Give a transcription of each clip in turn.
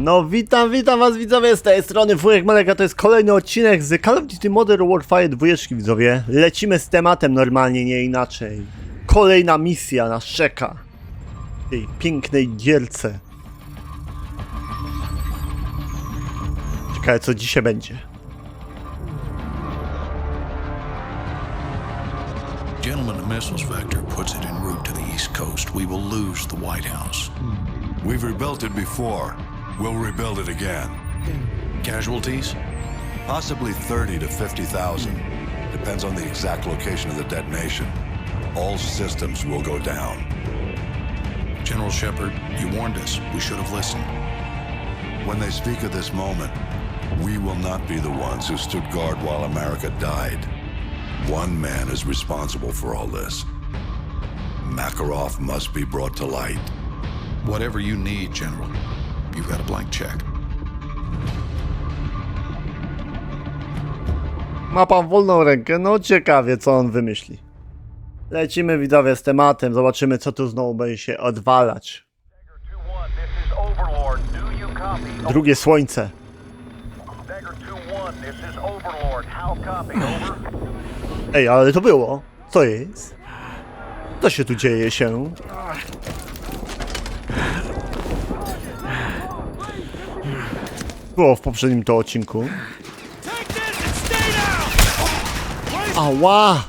No witam, witam was widzowie z tej strony Wujek Maleka, to jest kolejny odcinek z Call of Duty Modern Warfare 2 widzowie. Lecimy z tematem normalnie, nie inaczej. Kolejna misja nas czeka. W tej pięknej gierce. Ciekawe co dzisiaj będzie. Gentlemen, the missiles vector puts it en route to the East Coast. We will lose the White House. We've rebuilt it before. We'll rebuild it again. Casualties? Possibly 30 to 50,000. Depends on the exact location of the detonation. All systems will go down. General Shepard, you warned us. We should have listened. When they speak of this moment, we will not be the ones who stood guard while America died. One man is responsible for all this. Makarov must be brought to light. Whatever you need, General. Got a blank check. Ma pan wolną rękę? No ciekawie co on wymyśli. Lecimy widzowie z tematem, zobaczymy co tu znowu będzie się odwalać. 2-1, this is Overlord. Do you copy? Drugie słońce. Dagger 2-1, this is Overlord. How copy? Over. Ej, ale to było. Co jest? Co się tu dzieje się? Było w poprzednim to odcinku. Ała!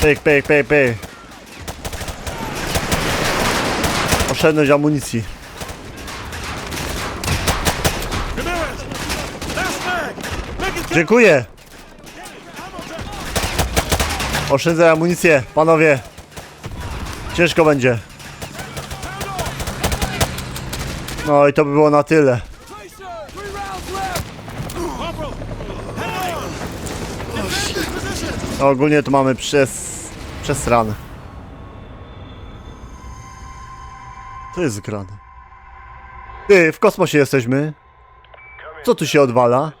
Pyk, pyk, pyk, pyk. Oszczędność amunicji. Dziękuję! Oszczędzę amunicję, panowie. Ciężko będzie. No i to by było na tyle. No, ogólnie to mamy przez... przez ranę. To jest grane. Ty, w kosmosie jesteśmy. Co tu się odwala?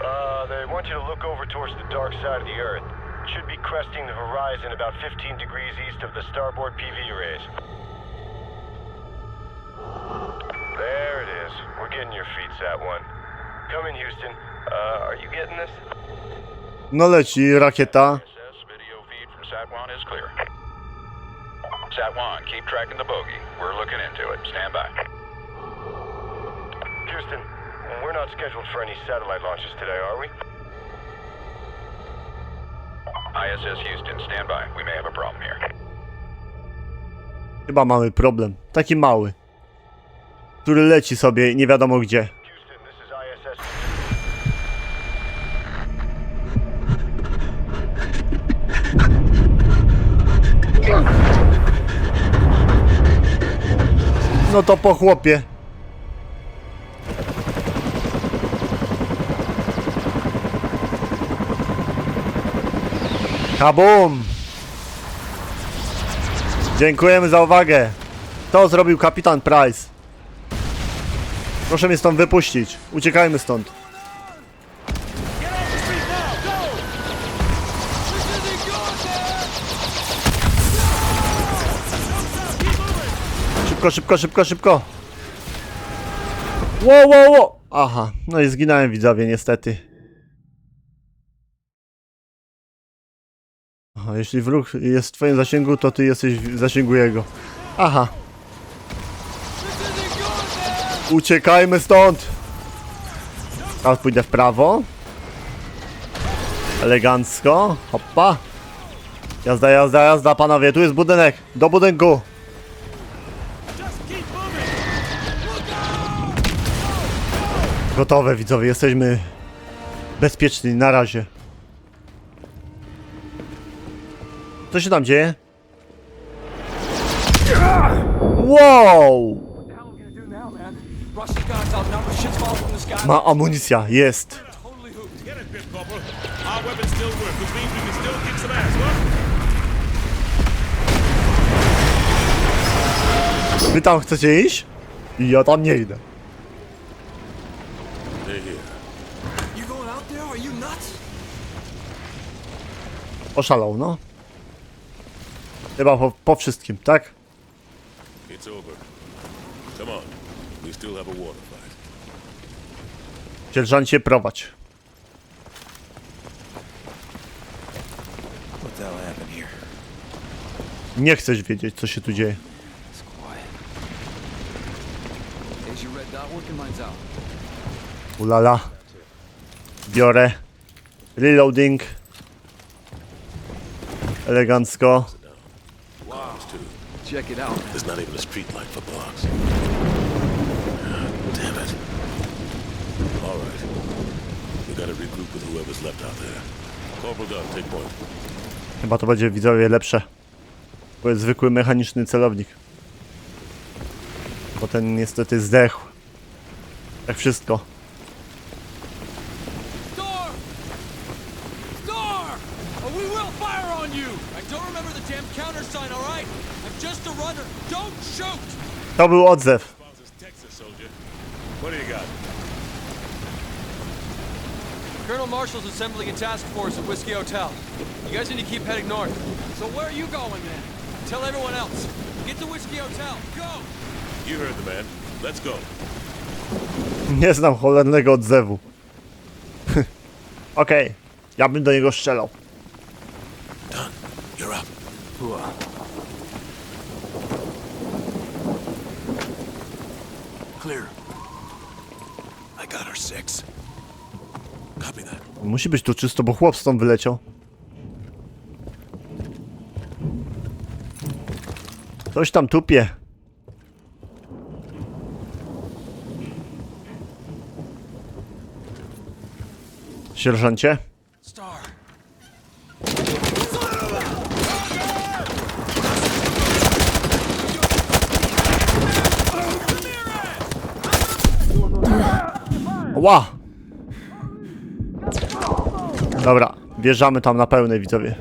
Uh, they want you to look over towards the dark side of the Earth. Should be cresting the horizon about 15 degrees east of the starboard PV rays. There it is. We're getting your feet, Sat 1. Come in, Houston. Uh, are you getting this? No leci rakieta. SS video feed from Sat-1 is clear. Sat-1, keep tracking the bogey. We're looking into it. Stand by. Houston, we're not scheduled for any satellite launches today, are we? ISS Houston, stand by. We may have a problem here. Chyba mamy problem. Taki mały. Który leci sobie nie wiadomo gdzie. Houston, this is ISS. No to po chłopie. Kabum! Dziękujemy za uwagę. To zrobił kapitan Price. Proszę mnie stąd wypuścić. Uciekajmy stąd. Szybko, szybko, szybko, szybko. Wow, wow, wow. Aha, no i zginąłem widzowie niestety. Jeśli wróg jest w twoim zasięgu, to ty jesteś w zasięgu jego. Aha. Uciekajmy stąd. Teraz pójdę w prawo. Elegancko. Hoppa. Jazda, jazda, jazda, panowie. Tu jest budynek. Do budynku. Gotowe, widzowie, jesteśmy bezpieczni na razie. Co się tam dzieje? Wow! Ma amunicja, jest. Wy tam chcecie iść? Ja tam nie idę. Oszalał, no. Chyba po, po wszystkim, tak? It's over. Come on. We still have a water fight. Sierżancie, prowadź. What the hell happened here? Nie chcesz wiedzieć, co się tu dzieje. It's quiet. Is your red dot working? Mine's out. Ulala. Biorę. Reloading. Elegancko. Check it out. There's not even a street light for blocks. Damn it. All right. We gotta regroup with whoever's left out there. Corporal Dunn, take point. Chyba to będzie widzowie lepsze. Bo jest zwykły mechaniczny celownik. Bo ten niestety zdechł. Jak wszystko. To był odzew. Sponsors Texas, soldier. What do you got? Colonel Marshall's assembling a task force at Whiskey Hotel. You guys need to keep heading north. So where are you going then? Tell everyone else. Get to Whiskey Hotel. Go! You heard the man. Let's go. Nie znam cholernego odzewu. Okej. Ja bym do niego strzelał. Dunn, you're up. Clear. I got our six. Copy that. Musi być tu czysto, bo chłop stąd wyleciał. Coś tam tupie. Sierżancie? Star! Ła! Dobra, wjeżdżamy tam na pełnej widzowie.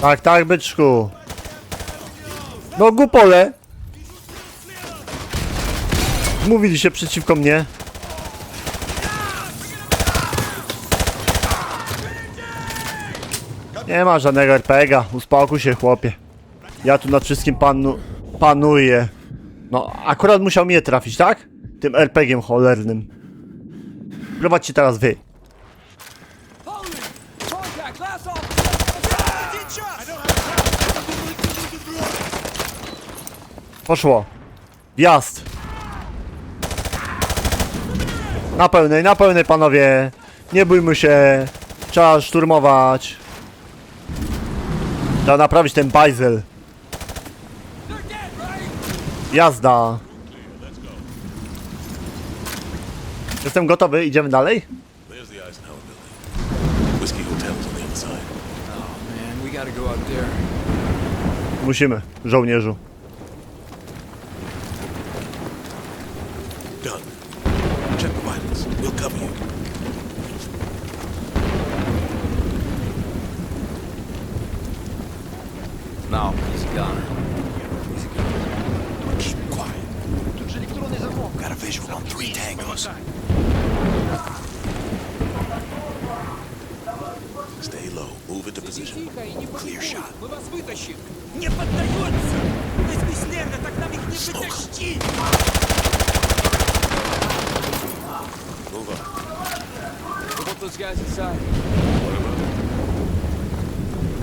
Tak, tak, byczku. No głupole. Mówili się przeciwko mnie. Nie ma żadnego RPGa, uspokój się chłopie. Ja tu nad wszystkim panu, panuję. No, akurat musiał mnie trafić, tak? Tym RPG-iem cholernym. Prowadźcie teraz wy. Poszło. Wjazd. Na pełnej, na pełnej panowie. Nie bójmy się. Trzeba szturmować. Trzeba naprawić ten bajzel. Jazda. Jestem gotowy, idziemy dalej? There's the Eisenhower building. Whiskey Hotel's on the other side. Man, we gotta go out there. Musimy, żołnierzu. Done. Check the vitals. We'll cover you. Now, easy gunner. Easy gunner. Keep quiet. Got a visual on three tangos. Stay low. Move into position. Clear shot. Мы вас вытащим! Не поддается! Без бесследно так нам их не вытащить! Move up. We'll put those guys inside.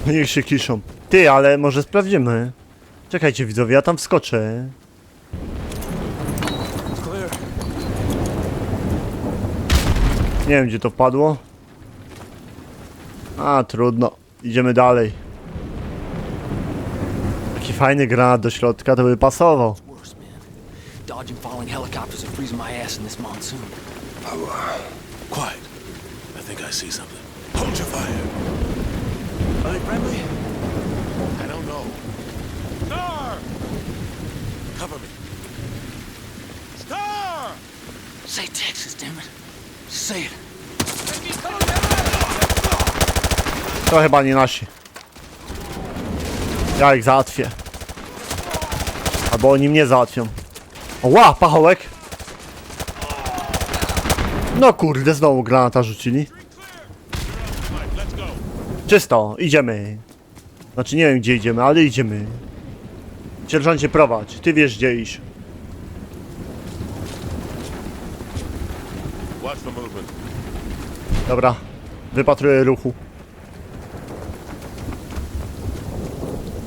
Niech się kiszą. Ty, ale może sprawdzimy. Czekajcie widzowie, ja tam wskoczę. Nie wiem gdzie to wpadło. A, trudno. Idziemy dalej. Taki fajny granat do środka, to by pasował. Dodging falling helicopters and freezing my ass in this monsoon. Quiet. I think I see something. Hold your fire. Are they friendly? I don't know. Star! Cover me. Star! Say Texas, damn it. Say it. To chyba nie nasi. Ja ich załatwię. Albo oni mnie załatwią. Ła, pachołek. No kurde, znowu granata rzucili. Czysto, idziemy. Znaczy nie wiem gdzie idziemy, ale idziemy. Sierżancie prowadź, ty wiesz gdzie iść. The movement. Dobra, wypatruję ruchu.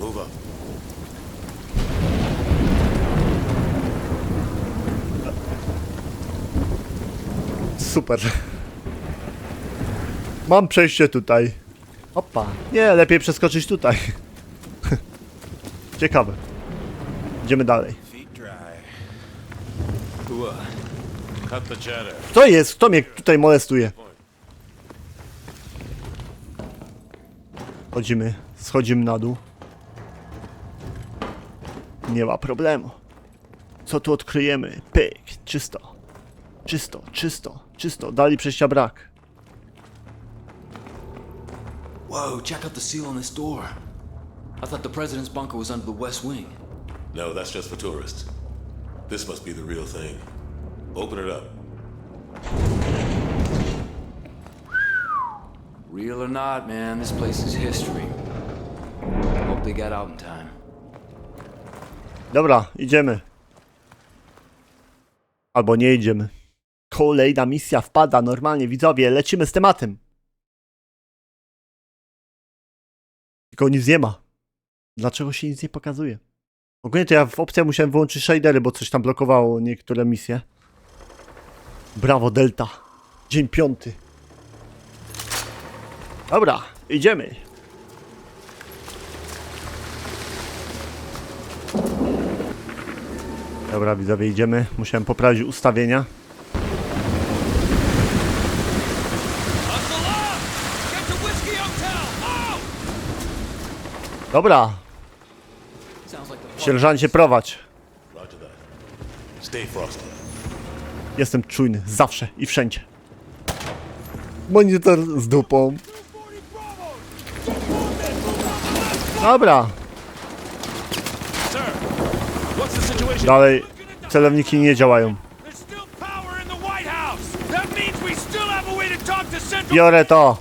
Move up. Super. Mam przejście tutaj. Opa. Nie, lepiej przeskoczyć tutaj. Ciekawe. Idziemy dalej. Kto jest? Kto mnie tutaj molestuje? Chodzimy, schodzimy na dół. Nie ma problemu. Co tu odkryjemy? Pyk, czysto. Czysto, czysto, czysto. Dali przejścia brak. Whoa, check out the seal on this door. I thought the president's bunker was under the west wing. No, that's just for tourists. This must be the real thing. Open it up. Real or not, man, this place is history. Hope they got out in time. Dobra, idziemy. Albo nie idziemy. Kolejna misja wpada, normalnie widzowie, lecimy z tematem. Tylko nic nie ma. Dlaczego się nic nie pokazuje? Ogólnie to ja w opcjach musiałem wyłączyć shadery, bo coś tam blokowało niektóre misje. Brawo, Delta. Dzień piąty. Dobra, idziemy. Dobra, widzowie, idziemy. Musiałem poprawić ustawienia. Dobra, sierżancie prowadź. Stay frosty. Jestem czujny, zawsze i wszędzie. Monitor z dupą. Dobra, dalej celowniki nie działają. Biorę to.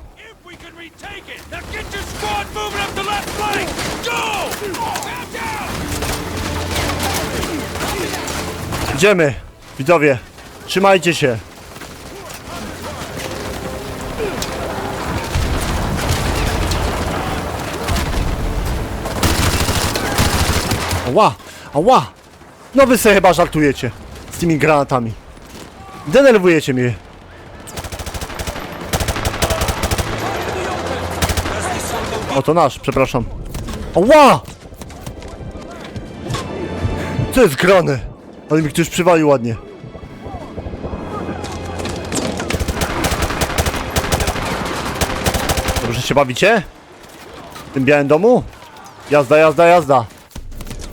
Idziemy. Widzowie, trzymajcie się. Ała, ała. No wy sobie chyba żartujecie z tymi granatami. Denerwujecie mnie. O, to nasz, przepraszam. Ała! Co jest grane? Ale mi ktoś przywalił ładnie. Dobrze się bawicie? W tym białym domu? Jazda, jazda, jazda.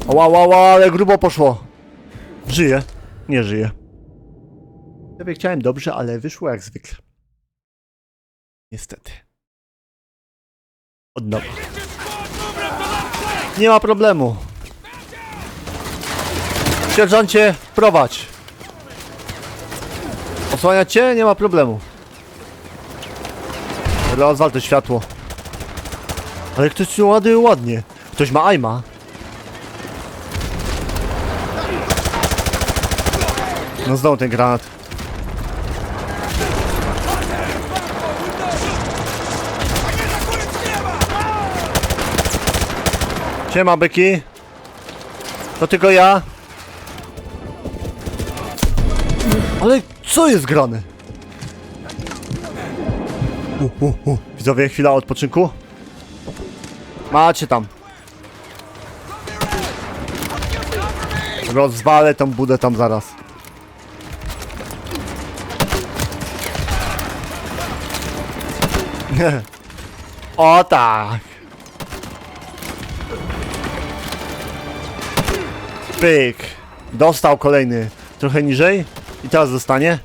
Ła, ła, ła, ale grubo poszło. Żyje? Nie żyje. Sobie chciałem dobrze, ale wyszło jak zwykle. Niestety. Od nowa. Nie ma problemu. Sierżancie, prowadź. Osłaniać cię? Nie ma problemu. Rozwal to światło. Ale ktoś tu ładuje ładnie. Ktoś ma aima. No znowu ten granat. Siema, byki. To tylko ja. Ale co jest grane? U, u, u. Widzowie, chwila odpoczynku. Macie tam. Rozwalę tą budę tam zaraz. o tak. Pyk. Dostał kolejny. Trochę niżej. I teraz dostanie.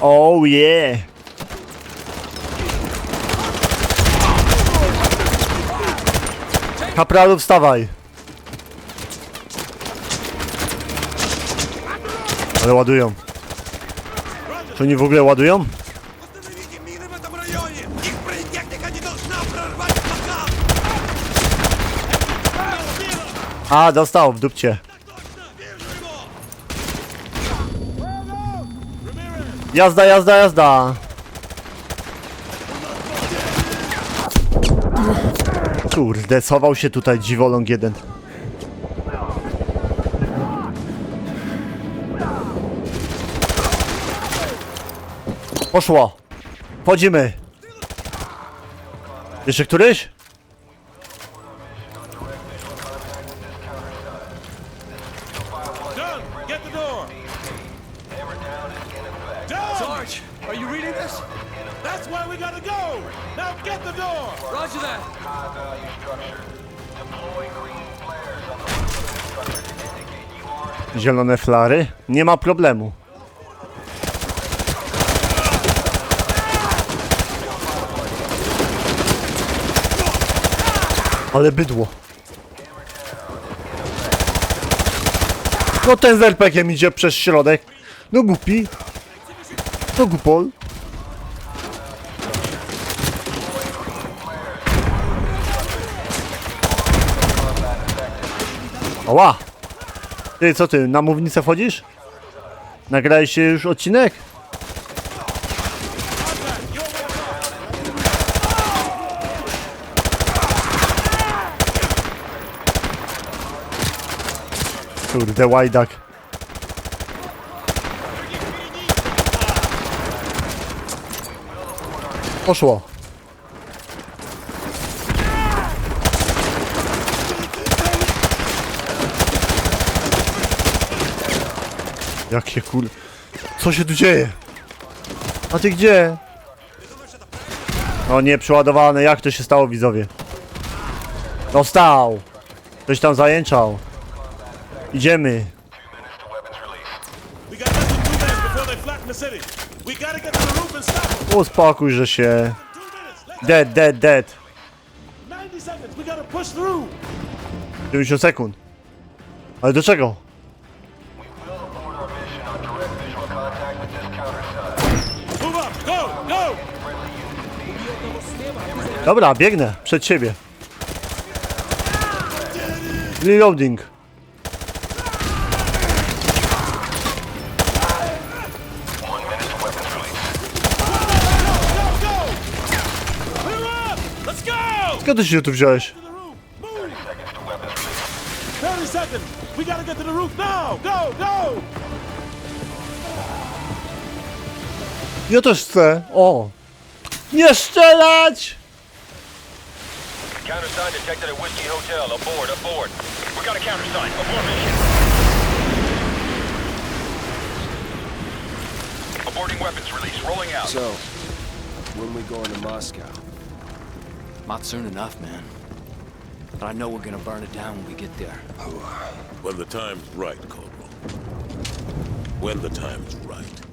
Oh yeah. Kapralu, wstawaj! Ale ładują. Czy oni w ogóle ładują? A, dostał, w dupcie. Jazda, jazda, jazda! Kurde, schował się tutaj dziwoląg jeden. Poszło. Wchodzimy. Jeszcze któryś? Done! Get the door! Done! Sarge, are you reading this? That's why we gotta go! Now get the door! Roger that. Zielone flary? Nie ma problemu. Ale bydło. No ten z RPG idzie przez środek. No głupi. No głupol. Oła! Ty, co ty, na mównicę wchodzisz? Nagrałeś się już odcinek? Kurde, łajdak. Poszło. Jakie kur... Co się tu dzieje? A ty gdzie? O nie, przeładowane. Jak to się stało, widzowie? Dostał! Ktoś tam zajęczał. Idziemy. Uspokój, że się... Dead, dead, dead. 90 seconds. We gotta push through. 90 sekund. Ale do czego? Dobra, biegnę. Przed siebie. Reloading. Skąd się tu wziąłeś? To the roof. Move. 30 seconds. We gotta get to the roof now. Go. Go. Ja też chcę. O. Nie strzelać! Countersign detected at Whiskey Hotel. Aboard, aboard. We got a countersign. Abort mission. Aborting weapons release. Rolling out. So, when we going to Moscow? Not soon enough, man. But I know we're gonna burn it down when we get there. When the time's right, Corporal. When the time's right.